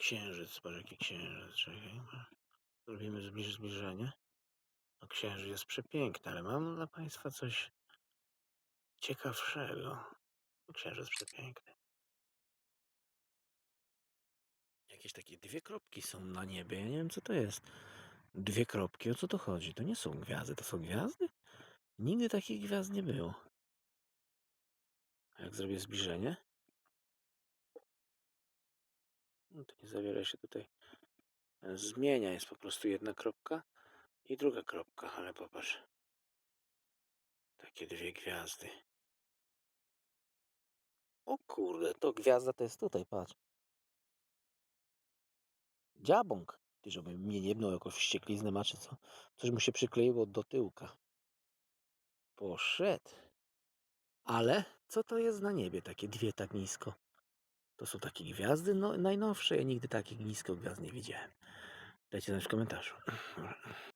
Księżyc, patrz jaki księżyc. Czekaj. Zrobimy zbliż, zbliżenie. No księżyc jest przepiękny, ale mam dla Państwa coś ciekawszego. Księżyc przepiękny. Jakieś takie dwie kropki są na niebie. Ja nie wiem co to jest. Dwie kropki, o co to chodzi? To nie są gwiazdy, to są gwiazdy? Nigdy takich gwiazd nie było. Jak zrobię zbliżenie? To nie zawiera się tutaj. e, Zmienia, jest po prostu jedna kropka i druga kropka, ale popatrz. Takie dwie gwiazdy. O kurde, to gwiazda to jest tutaj, patrz. Dziabąk. Ty, żeby mnie nie bnął jakąś wściekliznę ma, czy co? Coś mu się przykleiło do tyłka. Poszedł. Ale co to jest na niebie, takie dwie tak nisko? To są takie gwiazdy no, najnowsze. Ja nigdy takich nisko gwiazd nie widziałem. Dajcie znać w komentarzu.